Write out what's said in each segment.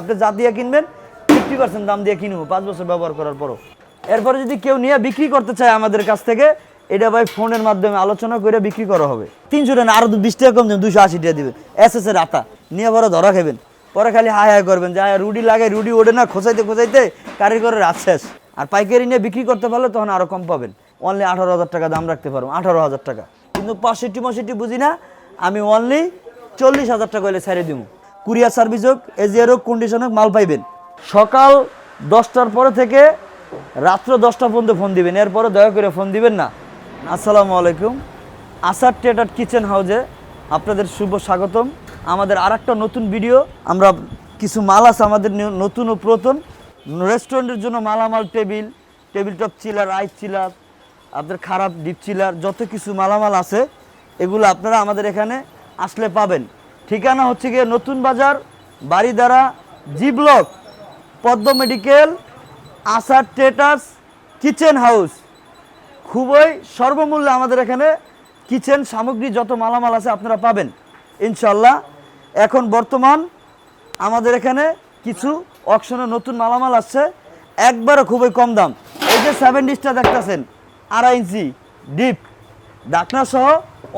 আপনি যা দিয়ে কিনবেন ফিফটি পার্সেন্ট দাম দিয়ে কিনবো, পাঁচ বছর ব্যবহার করার পরও। এরপরে যদি কেউ নিয়ে বিক্রি করতে চায় আমাদের কাছ থেকে, এটা ভাই ফোনের মাধ্যমে আলোচনা করে বিক্রি করা হবে। তিনশো টাকা আরও বিশ টাকা কম দেবেন দুশো আশি টাকা দিবেন। এস এস এর আতা নিয়ে বড় ধরা খাবেন। পরে খালি হাই হাই করবেন, যে আয় রুডি লাগে রুডি ওঠে না, খোঁচাইতে খোঁচাইতে কারিগরের রাত শেষ। আর পাইকারি নিয়ে বিক্রি করতে পারলে তখন আরও কম পাবেন। অনলি আঠারো হাজার টাকা দাম রাখতে পারব, আঠারো হাজার টাকা। কিন্তু পঁয়ষট্টি পঁয়ষট্টি বুঝি না, আমি অনলি চল্লিশ হাজার টাকা হলে ছেড়ে দিব কুরিয়ার সার্ভিস হোক, এজিআর হোক কন্ডিশন হোক, মাল পাইবেন। সকাল দশটার পরে থেকে রাত্র দশটা পর্যন্ত ফোন দিবেন। এরপরে দয়া করে ফোন দিবেন না। আসসালামু আলাইকুম। আসার টেটার কিচেন হাউজে আপনাদের শুভ স্বাগতম। আমাদের আর নতুন ভিডিও। আমরা কিছু মাল আছে আমাদের নতুন ও পুরাতন। রেস্টুরেন্টের জন্য মালামাল, table table top chiller ice chiller, আপনার খারাপ ডিপ চিলার, যত কিছু মালামাল আছে, এগুলো আপনারা আমাদের এখানে আসলে পাবেন। ঠিকানা হচ্ছে গিয়ে নতুন বাজার বাড়িদারা জি ব্লক পদ্ম মেডিকেল, আসার ট্রেটার্স কিচেন হাউস। খুবই সর্বমূল্যে আমাদের এখানে কিচেন সামগ্রী যত মালামাল আছে আপনারা পাবেন ইনশাল্লাহ এখন বর্তমান আমাদের এখানে কিছু অকশনে নতুন মালামাল আসছে, একবারও খুবই কম দাম। এই যে সেভেন ডিসটা দেখতেছেন, আড়াই ইঞ্চি ডিপ ডাকনা সহ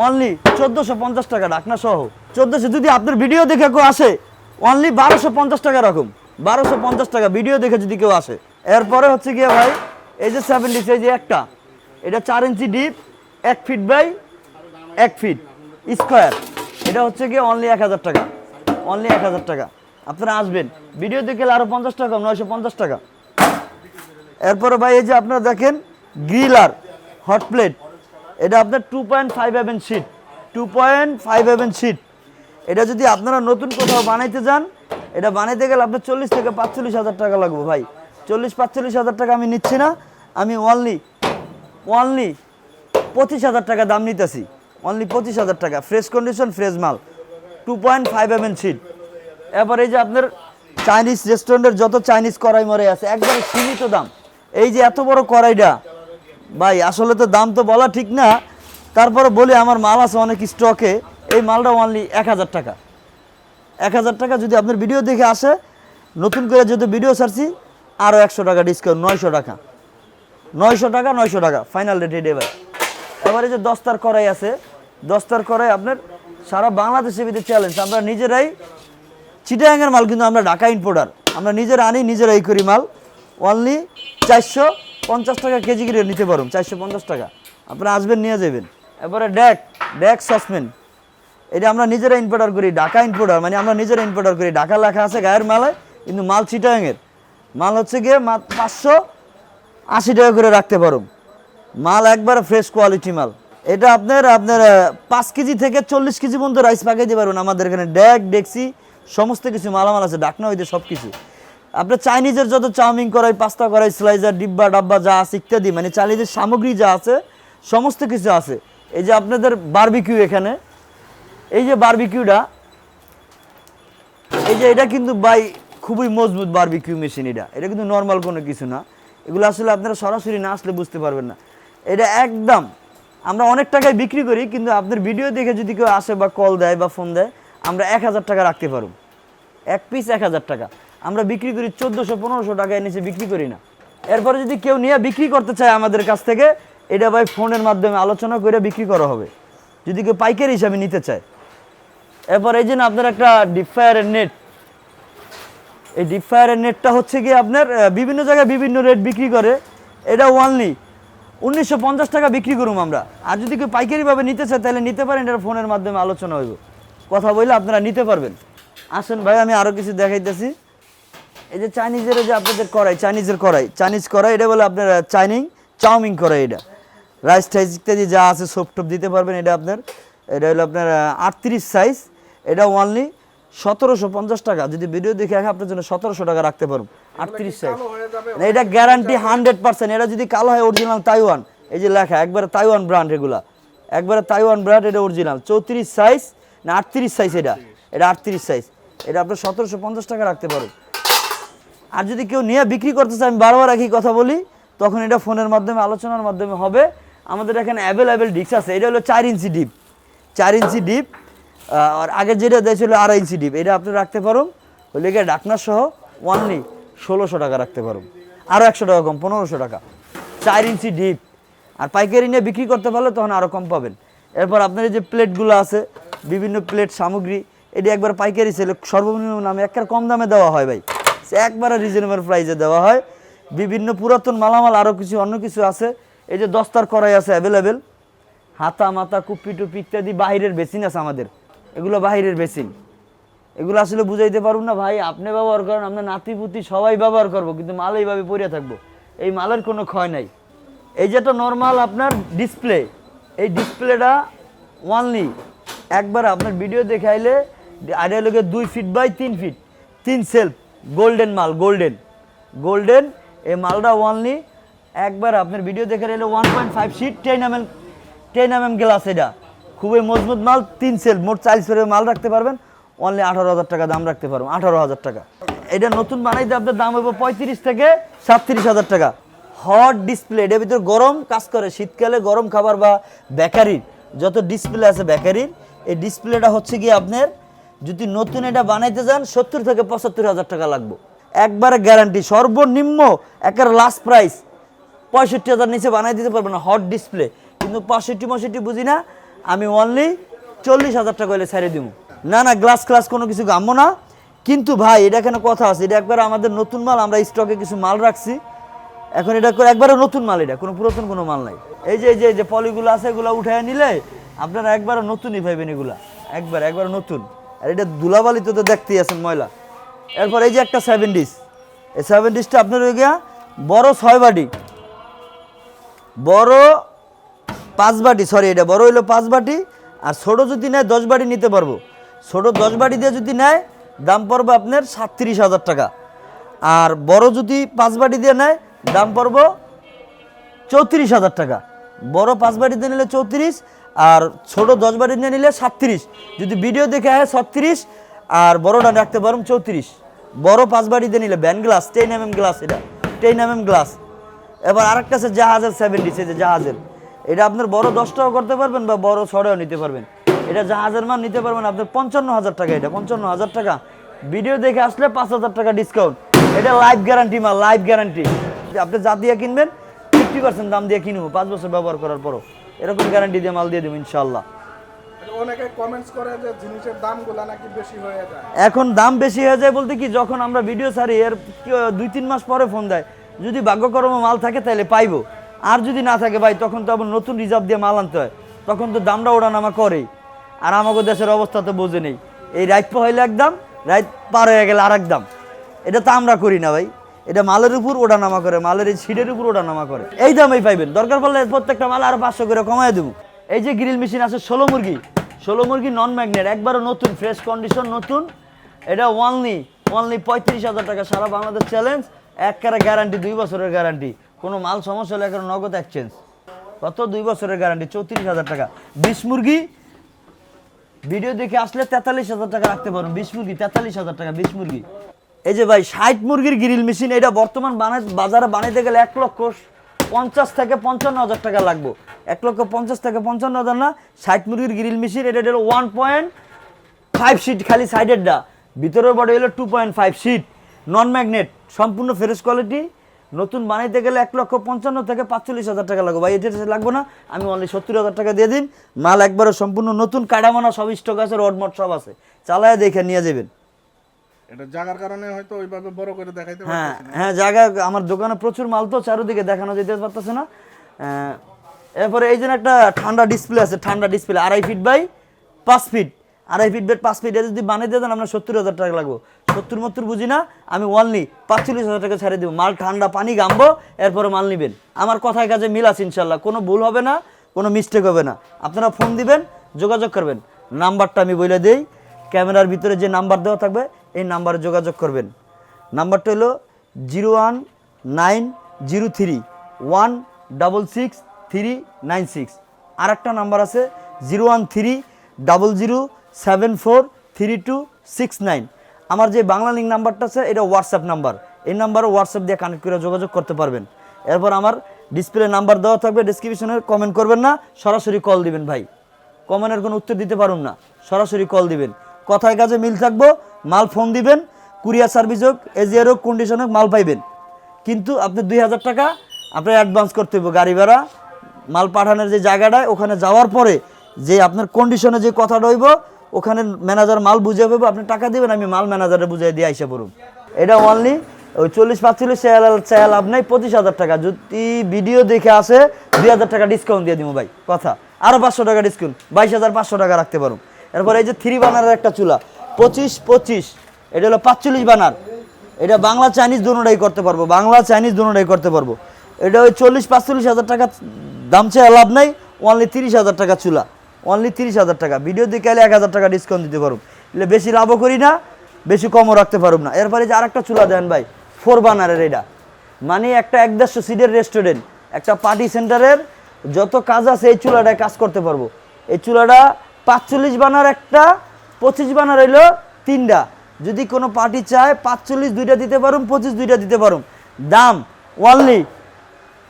অনলি চোদ্দোশো পঞ্চাশ টাকা ডাকনা সহ। চোদ্দোশো যদি আপনার ভিডিও দেখে কেউ আসে অনলি বারোশো পঞ্চাশ টাকা রকম বারোশো পঞ্চাশ টাকা ভিডিও দেখে যদি কেউ আসে। এরপরে হচ্ছে গিয়ে ভাই, এই যে সেভেন ডিস এই যে একটা, এটা চার ইঞ্চি ডিপ এক ফিট বাই এক ফিট স্কোয়ার এটা হচ্ছে গিয়ে অনলি এক হাজার টাকা। অনলি এক হাজার টাকা। আপনারা আসবেন। ভিডিও দেখে আরও পঞ্চাশ টাকা, নয়শো পঞ্চাশ টাকা। এরপরে ভাই, এই যে আপনারা দেখেন গ্রিলার হট প্লেট এটা আপনার two point five even sheet two point five even sheet এটা যদি আপনারা নতুন কোথাও বানাইতে যান, এটা বানাইতে গেলে আপনার চল্লিশ থেকে পাঁচচল্লিশ হাজার টাকা লাগবে ভাই। চল্লিশ, পাঁচচল্লিশ হাজার টাকা আমি নিচ্ছি না, আমি অনলি অনলি পঁচিশ হাজার টাকা দাম নিতেছি। অনলি পঁচিশ হাজার টাকা ফ্রেশ কন্ডিশন ফ্রেশ মাল। Two point five M N sheet এরপর এই যে আপনার চাইনিজ রেস্টুরেন্টের যত চাইনিজ কড়াই মরে আছে, একবারে সীমিত দাম। এই যে এত বড় কড়াইটা, ভাই, আসলে তো দাম তো বলা ঠিক না। তারপরে বলি, আমার মাল আছে অনেক স্টকে এই মালটা অনলি এক হাজার টাকা। এক হাজার টাকা যদি আপনার ভিডিও দেখে আসে, নতুন করে যদি ভিডিও ছাড়ছি আরও একশো টাকা ডিসকাউন্ট নয়শো টাকা। নয়শো টাকা নয়শো টাকা ফাইনাল রেট এডে ভাই এবারে যে দস্তার করাই আছে, দস্তার করাই আপনার সারা বাংলাদেশে ভিতরে চ্যালেঞ্জ আমরা নিজেরাই চিটাগাঙের মাল কিন্তু আমরা ঢাকা ইম্পোর্টার আমরা নিজেরা আনি, নিজেরাই করি মাল। অনলি চারশো পঞ্চাশ টাকা কেজি করে নিতে পারুন, চারশো পঞ্চাশ টাকা। আপনারা আসবেন, নিয়ে যাবেন। এবারে ড্যাক ড্যাক সসপেন এটা আমরা নিজেরা ইম্পোর্টার করি, ঢাকা ইম্পোর্টার মানে আমরা নিজেরা ইম্পোর্টার করি। ঢাকা লেখা আছে গায়ের মালে কিন্তু মাল চিটাগাঙের মাল হচ্ছে গিয়ে মা পাঁচশো আশি টাকা করে রাখতে পারো মাল একবার ফ্রেশ কোয়ালিটি মাল। এটা আপনার আপনার পাঁচ কেজি থেকে চল্লিশ কেজি পর্যন্ত রাইস পাকাইতে পারবেন আমাদের এখানে। ড্যাক ডেক্সি, সমস্ত কিছু মালামাল আছে ডাকনা হইতে সব কিছু আপনার চাইনিজের যত চাউমিন করাই, পাস্তা করাই স্লাইজার ডিব্বা, ডাব্বা যা আছে ইত্যাদি মানে চাইনিজের সামগ্রী যা আছে, সমস্ত কিছু আছে। এই যে আপনাদের বারবিকিউ এখানে এই যে বারবিকিউটা, এই যে এটা কিন্তু বাই খুবই মজবুত বারবিকিউ মেশিন এটা। এটা কিন্তু নর্মাল কোনো কিছু না। এগুলো আসলে আপনারা সরাসরি না আসলে বুঝতে পারবেন না। এটা একদম, আমরা অনেক টাকায় বিক্রি করি, কিন্তু আপনার ভিডিও দেখে যদি কেউ আসে বা কল দেয় বা ফোন দেয়, আমরা এক হাজার টাকা রাখতে পারব। এক পিস এক হাজার টাকা। আমরা বিক্রি করি চোদ্দোশো, পনেরোশো টাকায় নিচে বিক্রি করি না। এরপরে যদি কেউ নিয়ে বিক্রি করতে চায় আমাদের কাছ থেকে, এটা ভাই ফোনের মাধ্যমে আলোচনা করে বিক্রি করা হবে। যদি কেউ পাইকারি হিসাবে নিতে চায়। এরপর এই যে আপনার একটা ডিপ ফায়ারের নেট এই ডিপ ফায়ারের নেটটা হচ্ছে কি আপনার বিভিন্ন জায়গায় বিভিন্ন রেট বিক্রি করে। এটা ওয়ানলি উনিশশো পঞ্চাশ টাকা বিক্রি করুম আমরা। আর যদি কেউ পাইকারিভাবে নিতে চায়, তাহলে নিতে পারেন এটা ফোনের মাধ্যমে আলোচনা হইব। কথা বললে আপনারা নিতে পারবেন। আসেন ভাই, আমি আরও কিছু দেখাইতেছি। এই যে চাইনিজের যে আপনাদের করাই চাইনিজের করাই চাইনিজ করাই এটা বলে আপনার চাইনিং, চাউমিন করাই এটা। রাইস টাইস ইত্যাদি যা আছে সোপ টোপ দিতে পারবেন এটা আপনার। এটা হলো আপনার আটত্রিশ সাইজ এটা অনলি সতেরোশো পঞ্চাশ টাকা। যদি ভিডিও দেখে আপনার জন্য সতেরোশো টাকা রাখতে পারব। আটত্রিশ সাইজ এটা গ্যারান্টি হান্ড্রেড পার্সেন্ট এটা যদি কালো হয় অরিজিনাল তাইওয়ান এই যে লেখা একবারে তাইওয়ান ব্র্যান্ড এগুলা। একবারে তাইওয়ান ব্র্যান্ড এটা অরিজিনাল চৌত্রিশ সাইজ না আটত্রিশ সাইজ এটা। এটা আটত্রিশ সাইজ এটা আপনার সতেরোশো পঞ্চাশ টাকা রাখতে পারো আর যদি কেউ নিয়ে বিক্রি করতে চায় আমি বারবার একই কথা বলি তখন এটা ফোনের মাধ্যমে আলোচনার মাধ্যমে হবে। আমাদের এখানে অ্যাভেলেবেল ডিস্ক আছে। এটা হলো চার ইঞ্চি ডিপ চার ইঞ্চি ডিপ আর আগে যেটা দিয়েছিল আড়াই ইঞ্চি ডিপ এটা আপনি রাখতে পারো ওই লেগে ডাকনা সহ ওয়ানলি ষোলোশো টাকা রাখতে পারো আরও একশো টাকা কম, পনেরোশো টাকা। চার ইঞ্চি ডিপ আর পাইকারি নিয়ে বিক্রি করতে পারলে তখন আরও কম পাবেন। এরপর আপনার এই যে প্লেটগুলো আছে, বিভিন্ন প্লেট, সামগ্রী, এটি একবার পাইকারি সেলে সর্বনিম্ন নামে একবার কম দামে দেওয়া হয় ভাই। একবারে রিজনেবল প্রাইসে দেওয়া হয়। বিভিন্ন পুরাতন মালামাল আরও কিছু, অন্য কিছু আছে। এই যে দস্তার করাই আছে অ্যাভেলেবেল হাতা মাতা কুপি টুপি ইত্যাদি বাহিরের বেসিন আছে আমাদের। এগুলো বাহিরের বেসিন। এগুলো আসলে বুঝাইতে পারুন না, ভাই, আপনি ব্যবহার করেন আপনার নাতিপুতি সবাই ব্যবহার করব, কিন্তু মাল এইভাবে পড়ে থাকব। এই মালের কোনো ক্ষয় নাই। এই যেটা নর্মাল আপনার ডিসপ্লে এই ডিসপ্লেটা ওয়ানলি একবার আপনার ভিডিও দেখাইলে আইডিয়া লোকে দুই ফিট বাই তিন ফিট তিন সেলফ গোল্ডেন মাল গোল্ডেন গোল্ডেন এই মালটা ওয়ানলি একবার আপনার ভিডিও দেখে এলে one point five sheet ten M M ten M M glass এটা। খুবই মজবুত মাল, তিন সেল, মোট চার সেলের মাল রাখতে পারবেন। অনলি আঠারো হাজার টাকা দাম রাখতে পারবেন আঠারো হাজার টাকা। এটা নতুন বানাইতে আপনার দাম হবে পঁয়ত্রিশ থেকে সাতত্রিশ হাজার টাকা। হট ডিসপ্লে এটার ভিতরে গরম কাজ করে। শীতকালে গরম খাবার বা বেকারির, যত ডিসপ্লে আছে বেকারির, এই ডিসপ্লেটা হচ্ছে কি আপনার, যদি নতুন এটা বানাইতে যান, সত্তর থেকে পঁচাত্তর হাজার টাকা লাগবে। একবারে গ্যারান্টি সর্বনিম্ন একের লাস্ট প্রাইস পঁয়ষট্টি হাজার নিচে বানাই দিতে পারব না হট ডিসপ্লে কিন্তু পঁয়ষট্টি পঁয়ষট্টি বুঝি না আমি অনলি চল্লিশ হাজার টাকা হলে ছেড়ে দিব না না গ্লাস ক্লাস কোনো কিছু গামবো না। কিন্তু ভাই, এটা এখানে কথা আছে? এটা একবার আমাদের নতুন মাল, আমরা স্টকে কিছু মাল রাখছি। এখন এটা একবারে নতুন মাল এটা, কোনো পুরাতন কোনো মাল নাই। এই যে এই যে যে পলিগুলো আছে, এগুলো উঠায় নিলে আপনারা একবারে নতুনই পাইবেন এগুলা। একবার একবার নতুন। আর এটা ধুলাবালিতে তো দেখতেই আছেন ময়লা। এরপর এই যে একটা সেভেন ডিস এই সেভেন ডিসটা আপনার হয়ে গিয়া বড় ছয় বাটি। বড় পাঁচ বাটি সরি এটা বড় হইল পাঁচ বাটি, আর ছোট যদি নেয় দশ বাটি নিতে পারব। ছোট দশ বাটি দিয়ে যদি নেয়, দাম পড়বে আপনার সাতত্রিশ হাজার টাকা। আর বড় যদি পাঁচ বাটি দিয়ে নেয়, দাম পড়ব চৌত্রিশ হাজার টাকা। বড় পাঁচ বাটিতে নিলে চৌত্রিশ, আর ছোট দশ বাটি নিয়ে নিলে সাতত্রিশ যদি ভিডিও দেখে আয় ছত্রিশ, আর বড়টা রাখতে পারুন চৌত্রিশ। বড় পাঁচ দিয়ে নিলে ban glass ten M M glass এটা টেন এম এম গ্লাস। এবার আরেকটা আছে জাহাজের সেভেন্টি যে জাহাজের। এটা আপনার বড় দশ টাকা করতে পারবেন বা বড় ছড়াও নিতে পারবেন। এটা জাহাজের মান নিতে পারবেন আপনার পঞ্চান্ন হাজার টাকা এটা পঞ্চান্ন হাজার টাকা। ভিডিও দেখে আসলে পাঁচ হাজার টাকা ডিসকাউন্ট এটা লাইফ গ্যারান্টি মাল লাইফ গ্যারান্টি আপনি যা দিয়ে কিনবেন ফিফটি পার্সেন্ট দাম দিয়ে কিনবো পাঁচ বছর ব্যবহার করার পরও। এরকম গ্যারান্টি দিয়ে মাল দিয়ে দেবো ইনশাল্লাহ অনেকে কমেন্টস করে যে জিনিসের দামগুলো নাকি বেশি হয়ে যায়। এখন দাম বেশি হয়ে যায় বলতে কি যখন আমরা ভিডিও ছাড়ি এর দুই তিন মাস পরে ফোন দেয়। যদি ভাগ্যকর্ম মাল থাকে তাহলে পাইবো। আর যদি না থাকে ভাই, তখন তো আবার নতুন রিজার্ভ দিয়ে মাল আনতে হয়। তখন তো দামটা ওঠানামা করেই। আর আমাকে দেশের অবস্থা তো বোঝে নেই। এই রাইট হইলে এক দাম রাইট পার হয়ে গেলে আর এক দাম। এটা তো আমরা করি না ভাই। এটা মালের উপর ওঠানামা করে, মালের এই সিটের উপর ওঠানামা করে। এই দামেই পাইবেন। দরকার পড়লে প্রত্যেকটা মাল আরও পাঁচশো করে কমায় দেবো। এই যে গ্রিল মেশিন আছে ষোলো মুরগি ষোলো মুরগি নন ম্যাগনেট একবারও নতুন ফ্রেশ কন্ডিশন নতুন। এটা ওয়ানলি ওয়ানলি পঁয়ত্রিশ হাজার টাকা সারা বাংলাদেশ চ্যালেঞ্জ এক কারে গ্যারান্টি দুই বছরের গ্যারান্টি কোনো মাল সমস্যা হলে এখন নগদ এক্সচেঞ্জ কত দুই বছরের গ্যারান্টি চৌত্রিশ হাজার টাকা। বিশ মুরগি ভিডিও দেখে আসলে তেতাল্লিশ হাজার টাকা রাখতে পারুন। বিশ মুরগি, তেতাল্লিশ হাজার টাকা, বিশ মুরগি। এই যে ভাই, ষাট মুরগির গ্রিল মেশিন এটা বর্তমান বানাই বাজারে বানাইতে গেলে এক লক্ষ পঞ্চাশ থেকে পঞ্চান্ন হাজার টাকা লাগবে। এক লক্ষ পঞ্চাশ থেকে পঞ্চান্ন হাজার না, ষাট মুরগির গ্রিল মেশিন এটা হলো ওয়ান পয়েন্ট ফাইভ সিট খালি সাইডেরটা ভিতরের বডি হলো two point five sheet non magnet সম্পূর্ণ ফ্রেশ কোয়ালিটি নতুন বানাইতে গেলে এক লক্ষ পঞ্চান্ন থেকে পাঁচচল্লিশ হাজার টাকা লাগবে। ভাই এটা লাগবে না? আমি অনলি সত্তর হাজার টাকা দিয়ে দিন। মাল একবারে সম্পূর্ণ নতুন কাটামানা সব স্টক আছে রডমট সব আছে। চালায় দেখে নিয়ে যাবেন। এটা জাগার কারণে হয়তো ওইভাবে বড় করে দেখাইতে হ্যাঁ হ্যাঁ জায়গা আমার দোকানে প্রচুর মাল তো চারিদিকে দেখানো যেতে পারতেছে না। এরপরে এই জন্য একটা ঠান্ডা ডিসপ্লে আছে ঠান্ডা ডিসপ্লে আড়াই ফিট বাই পাঁচ ফিট আড়াই ফিট বাই পাঁচ ফিট যদি বানিয়ে দিয়ে দেন আপনার সত্তর হাজার টাকা লাগবে। সত্তর মত্তর বুঝি না, আমি ওয়ানলি পাঁচচল্লিশ হাজার টাকা ছেড়ে দেবো। মাল ঠান্ডা, পানি গামবো, এরপরে মাল নেবেন। আমার কথায় কাজে মিল আছে ইনশাল্লাহ, কোনো ভুল হবে না, কোনো মিস্টেক হবে না। আপনারা ফোন দিবেন, যোগাযোগ করবেন। নাম্বারটা আমি বলে দিই, ক্যামেরার ভিতরে যে নাম্বার দেওয়া থাকবে, এই নাম্বারে যোগাযোগ করবেন। নাম্বারটা হলো zero one nine zero three one double six three nine six. আর একটা নাম্বার আছে zero one three double zero seven four three two six nine. আমার যে বাংলা লিঙ্ক নাম্বারটা আছে, এটা হোয়াটসঅ্যাপ নাম্বার এই নাম্বারে হোয়াটসঅ্যাপ দিয়ে কানেক্ট করে যোগাযোগ করতে পারবেন। এরপর আমার ডিসপ্লে নাম্বার দেওয়া থাকবে ডিসক্রিপশনে কমেন্ট করবেন না, সরাসরি কল দিবেন ভাই। কমেন্টের কোনো উত্তর দিতে পারুন না, সরাসরি কল দিবেন। কথায় কাজে মিল থাকব, মাল ফোন দিবেন কুরিয়ার সার্ভিস হোক এজিআর হোক কন্ডিশন হোক, মাল পাইবেন। কিন্তু আপনি দুই হাজার টাকা আপনার অ্যাডভান্স করতে হবে গাড়ি ভাড়া, মাল পাঠানোর যে জায়গাটায়, ওখানে যাওয়ার পরে যে আপনার কন্ডিশনে যে কথাটা হইব ওখানে ম্যানেজার মাল বুঝে পাবো আপনি টাকা দিবেন, আমি মাল ম্যানেজারে বুঝিয়ে দিয়ে আইসা পড়ুন এটা অনলি ওই চল্লিশ পাঁচচল্লিশ চেয়াল লাভ নাই, পঁচিশ হাজার টাকা। যদি ভিডিও দেখে আসে, দুই হাজার টাকা ডিসকাউন্ট দিয়ে দিব ভাই, কথা। আরও পাঁচশো টাকা ডিসকাউন্ট বাইশ হাজার পাঁচশো টাকা রাখতে পারুন এরপর এই যে থ্রি বানারের একটা চুলা, পঁচিশ পঁচিশ, এটা হলো পাঁচচল্লিশ বানার এটা বাংলা চাইনিজ দুটোটাই করতে পারব, বাংলা চাইনিজ দুটোটাই করতে পারব। এটা ওই চল্লিশ পাঁচচল্লিশ হাজার টাকা দাম চেয়ে লাভ নাই অনলি তিরিশ হাজার টাকা চুলা। অনলি তিরিশ হাজার টাকা। ভিডিও এলে এক হাজার টাকা ডিসকাউন্ট দিতে পারব এলে বেশি লাভও করি না, বেশি কমও রাখতে পারব না। এরপরে যে আরেকটা চুলা দেন ভাই ফোর বানারের এটা। মানে একটা এক দেড়শো সিটের রেস্টুরেন্ট একটা পার্টি সেন্টারের যত কাজ আছে এই চুলাটায় কাজ করতে পারব। এই চুলাটা পাঁচচল্লিশ বানার একটা, পঁচিশ বানার হইল তিনটা। যদি কোনো পার্টি চায়, পাঁচচল্লিশ দুইটা দিতে পারুম, পঁচিশ দুইটা দিতে পারুম। দাম ওয়ানলি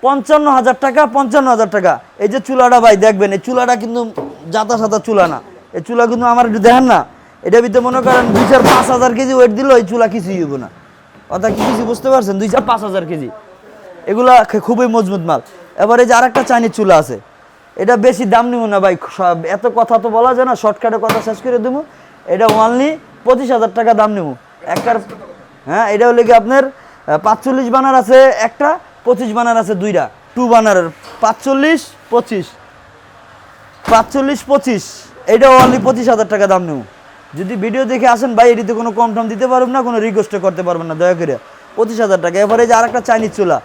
পঞ্চান্ন হাজার টাকা, পঞ্চান্ন হাজার টাকা। এই যে চুলাটা ভাই, দেখবেন, এই চুলাটা কিন্তু জাতা সাতা চুলা না। এই চুলা কিন্তু আমার একটু দেখেন না। এটা ভিতরে মনে করেন দুই চার পাঁচ হাজার কেজি ওয়েট দিল এই চুলা কিছুই হইব না। অর্থাৎ কি কিছু বুঝতে পারছেন? দুই চার পাঁচ হাজার কেজি। এগুলা খুবই মজবুত মাল। এবার এই যে আরেকটা চাইনিজ চুলা আছে। এটা বেশি দাম নিব না ভাই, সব এত কথা তো বলা যায় না, শর্টকাটে কথা শেষ করে দেবো। এটা ওনলি পঁচিশ হাজার টাকা দাম নেব। একটার হ্যাঁ এটা হলে কি আপনার পাঁচচল্লিশ বানার আছে একটা পঁচিশ বানার আছে দুইটা। টু বানারের পাঁচচল্লিশ, পঁচিশ। পাঁচচল্লিশ, পঁচিশ। এটা অনলি পঁচিশ হাজার টাকা দাম নেব। যদি ভিডিও দেখে আসেন, ভাই, এটিতে কোনো কম টম দিতে পারবেন না, কোনো রিকোয়েস্টও করতে পারবেন না, দয়া করে। পঁচিশ হাজার টাকা। এবারে যে আরেকটা চাইনিজ চুলা।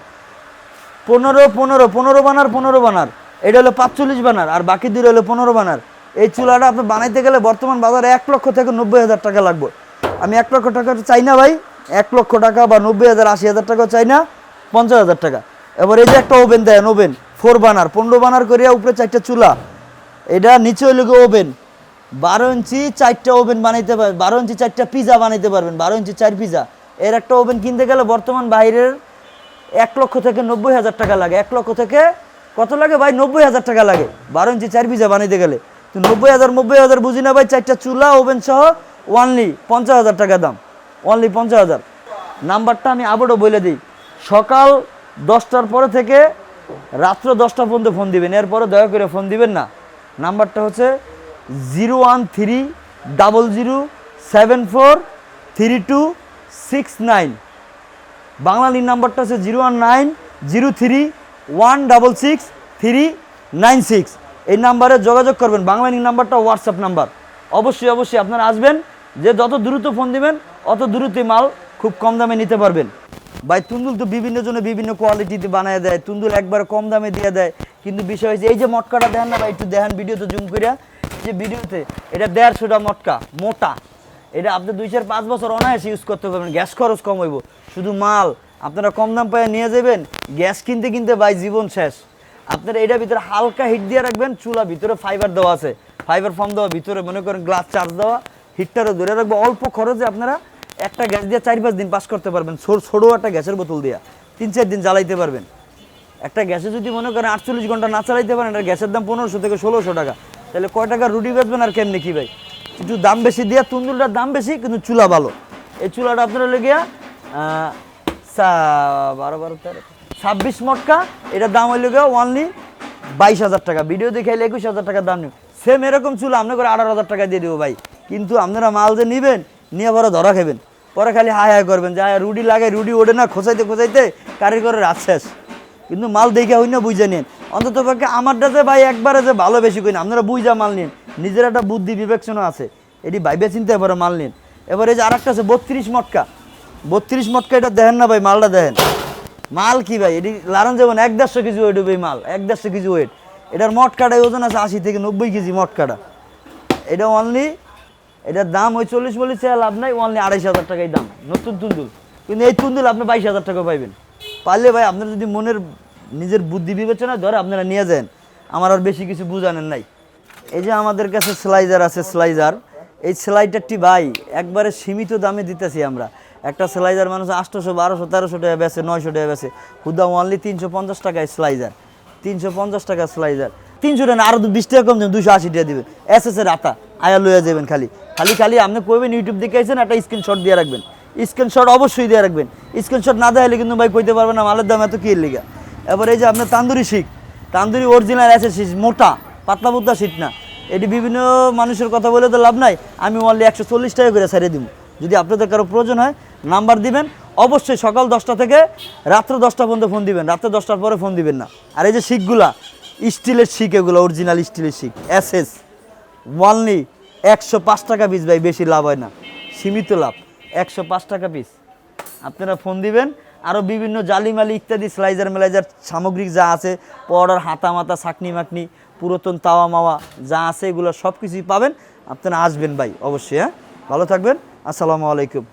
পনেরো পনেরো পনেরো বানার পনেরো বানার। এটা হলো পাঁচচল্লিশ বানার, আর বাকি দুটো হলো পনেরো বানার। এই চুলাটা আপনি বানাইতে গেলে বর্তমান বাজারে এক লক্ষ থেকে নব্বই হাজার টাকা লাগবে। আমি এক লক্ষ টাকা চাই না, ভাই। এক লক্ষ টাকা বা নব্বই হাজার, আশি হাজার টাকা চাই না। পঞ্চাশ হাজার টাকা। এবার এই যে একটা ওভেন দেন, ওভেন ফোর বানার পনেরো বানার করিয়া উপরে চারটা চুলা। এটা নিচে হইলে ওভেন। বারো ইঞ্চি চারটা ওভেন বানাইতে পারবেন বারো ইঞ্চি চারটা পিজা বানাইতে পারবেন, বারো ইঞ্চি চার পিজা এর একটা ওভেন কিনতে গেলে বর্তমান বাইরের এক লক্ষ থেকে নব্বই হাজার টাকা লাগে। এক লক্ষ থেকে কত লাগে ভাই? নব্বই হাজার টাকা লাগে। বারো ইঞ্চি চার পিজা বানাইতে গেলে। তো নব্বই হাজার নব্বই হাজার বুঝি না ভাই? চারটা চুলা, ওভেন সহ ওয়ানলি পঞ্চাশ হাজার টাকা দাম। অনলি পঞ্চাশ হাজার। নাম্বারটা আমি আবারও বলে দিই। সকাল দশটার পরে থেকে রাত্র দশটা পর্যন্ত ফোন দিবেন। এরপরে দয়া করে ফোন দিবেন না। নাম্বারটা হচ্ছে zero one three double zero seven four three two six nine. বাংলালির নাম্বারটা হচ্ছে zero one nine zero three one double six three nine six. এই নাম্বারে যোগাযোগ করবেন। বাংলালির নাম্বারটা হোয়াটসঅ্যাপ নাম্বার। অবশ্যই অবশ্যই আপনারা আসবেন। যে যত দ্রুত ফোন দিবেন, অত দ্রুতই মাল খুব কম দামে নিতে পারবেন। ভাই, তুন্দুল তো বিভিন্ন জন্য বিভিন্ন কোয়ালিটিতে বানায় দেয়, তুন্দুল একবার কম দামে দিয়ে দেয়। কিন্তু বিষয় হচ্ছে এই যে মটকাটা দেখেন না ভাই, একটু দেখেন ভিডিওতে জুম করিয়া যে ভিডিওতে এটা দেড়শোটা মটকা, মোটা। এটা আপনি দুই চার পাঁচ বছর অনায়াসে ইউজ করতে পারবেন, গ্যাস খরচ কম হইব। শুধু মাল, আপনারা কম দাম পায়ে নিয়ে যাবেন, গ্যাস কিনতে কিনতে ভাই জীবন শেষ। আপনারা এটার ভিতরে হালকা হিট দিয়ে রাখবেন, চুলা ভিতরে ফাইবার দেওয়া আছে। ফাইবার ফর্ম দেওয়া, ভিতরে মনে করেন গ্লাস চার্জ দেওয়া হিটটারও ধরে রাখব। অল্প খরচে আপনারা একটা গ্যাস দিয়ে চার পাঁচ দিন পাস করতে পারবেন। ছোট একটা গ্যাসের বোতল দিয়া। তিন চার দিন জ্বালাইতে পারবেন। একটা গ্যাসে যদি মনে করেন আটচল্লিশ ঘণ্টা না চালাইতে পারেন এটা গ্যাসের দাম পনেরোশো থেকে ষোলোশো টাকা। তাহলে কয় টাকা রুটি বেচবেন আর কেমনি কী ভাই? একটু দাম বেশি দিয়ে, তুন্দুলটার দাম বেশি, কিন্তু চুলা ভালো। এই চুলাটা আপনার লেগে বারো বারো, তেরো, ছাব্বিশ মটকা এটার দাম হইলে গিয়া অনলি বাইশ হাজার টাকা। ভিডিও দেখে এলে একুশ হাজার টাকার দাম নেব। সেম এরকম চুলা আপনি করে আঠারো হাজার টাকা দিয়ে দেবো ভাই। কিন্তু আপনারা মাল যে নেবেন, নিয়ে পরে ধরা খাবেন পরে খালি হাই হাই করবেন, যে হায় রুডি লাগে রুডি ওঠে না, খোঁচাইতে খোঁচাইতে কারিগরের শেষ। কিন্তু মাল দেখে হই না বুঝে নিন অন্তত পক্ষে আমারটা যে ভাই একবারে যে ভালো বেশি করি না আপনারা বুঝা মাল নিন নিজের একটা বুদ্ধি বিবেচনা আছে, এটি ভাইবে চিন্তা এবারে মাল নিন এবার এই যে আরেকটা আছে, বত্রিশ মটকা। বত্রিশ মটকা এটা দেখেন না ভাই, মালটা দেখেন। মাল কি ভাই? এটি লারন যেমন এক দেড়শো কেজি ওয়েট হবে মাল, এক দেড়শো কেজি ওয়েট এটার মটকাটায় ওজন আছে আশি থেকে নব্বই কেজি মটকাটা। এটা অনলি এটার দাম ওই চল্লিশ টাকা লাভ নাই অনলি আড়াইশ হাজার টাকাই দাম। নতুন তুন্দুল। কিন্তু এই তুন্দুল আপনি বাইশ হাজার টাকা পাইবেন। পারলে ভাই, আপনার যদি মনের, নিজের বুদ্ধি বিবেচনা ধরে আপনারা নিয়ে যান। আমার আর বেশি কিছু বুঝানেন নাই। এই যে আমাদের কাছে স্লাইজার আছে স্লাইজার এই স্লাইডারটি ভাই, একবারে সীমিত দামে দিতেছি আমরা। একটা স্লাইজার মানুষ আটশোশো, বারোশো, তেরোশো টাকা বেছে নয়শো টাকা বেছে হুদা অনলি তিনশো পঞ্চাশ টাকায় স্লাইজার তিনশো পঞ্চাশ টাকা স্লাইজার তিনশো টাকা আরও বিশ টাকা কম দেবেন দুশো আশি টাকা দেবেন। এস এস এর আতা, আয়া লইয়া যাবেন খালি। খালি খালি আপনি কইবেন ইউটিউব দেখে আইছেন, একটা স্ক্রিনশট দিয়ে রাখবেন। স্ক্রিনশট অবশ্যই দিয়ে রাখবেন। স্ক্রিনশট না দেখালে কিন্তু ভাই কইতে পারবেন না, মালের দাম এত কি লিগা। এবার এই যে আপনার তান্দুরি শিখ তান্দুরি অরিজিনাল আছে শীষ মোটা, পাতলা পুতলা শীত না। এটি বিভিন্ন মানুষের কথা বলে তো লাভ নাই, আমি অনলি একশো চল্লিশ টাকা করে ছাড়িয়ে দিব। যদি আপনাদের কারও প্রয়োজন হয়, নাম্বার দিবেন। অবশ্যই সকাল দশটা থেকে রাত্র দশটা পর্যন্ত ফোন দিবেন, রাত্রে দশটার পরে ফোন দিবেন না। আর এই যে শিখগুলা স্টিলের শিখ এগুলো অরিজিনাল স্টিলের শিখ এস এস ওয়ানলি একশো পাঁচ টাকা পিস ভাই, বেশি লাভ হয় না। সীমিত লাভ, একশো পাঁচ টাকা পিস আপনারা ফোন দিবেন আরও বিভিন্ন জালিমালি ইত্যাদি স্লাইজার মেলাইজার সামগ্রিক যা আছে পড়ার হাতা মাতা ছাকনি মাকনি, পুরাতন তাওয়া মাওয়া যা আছে, এগুলো সব কিছুই পাবেন। আপনারা আসবেন ভাই, অবশ্যই হ্যাঁ? ভালো থাকবেন, আসসালামু আলাইকুম।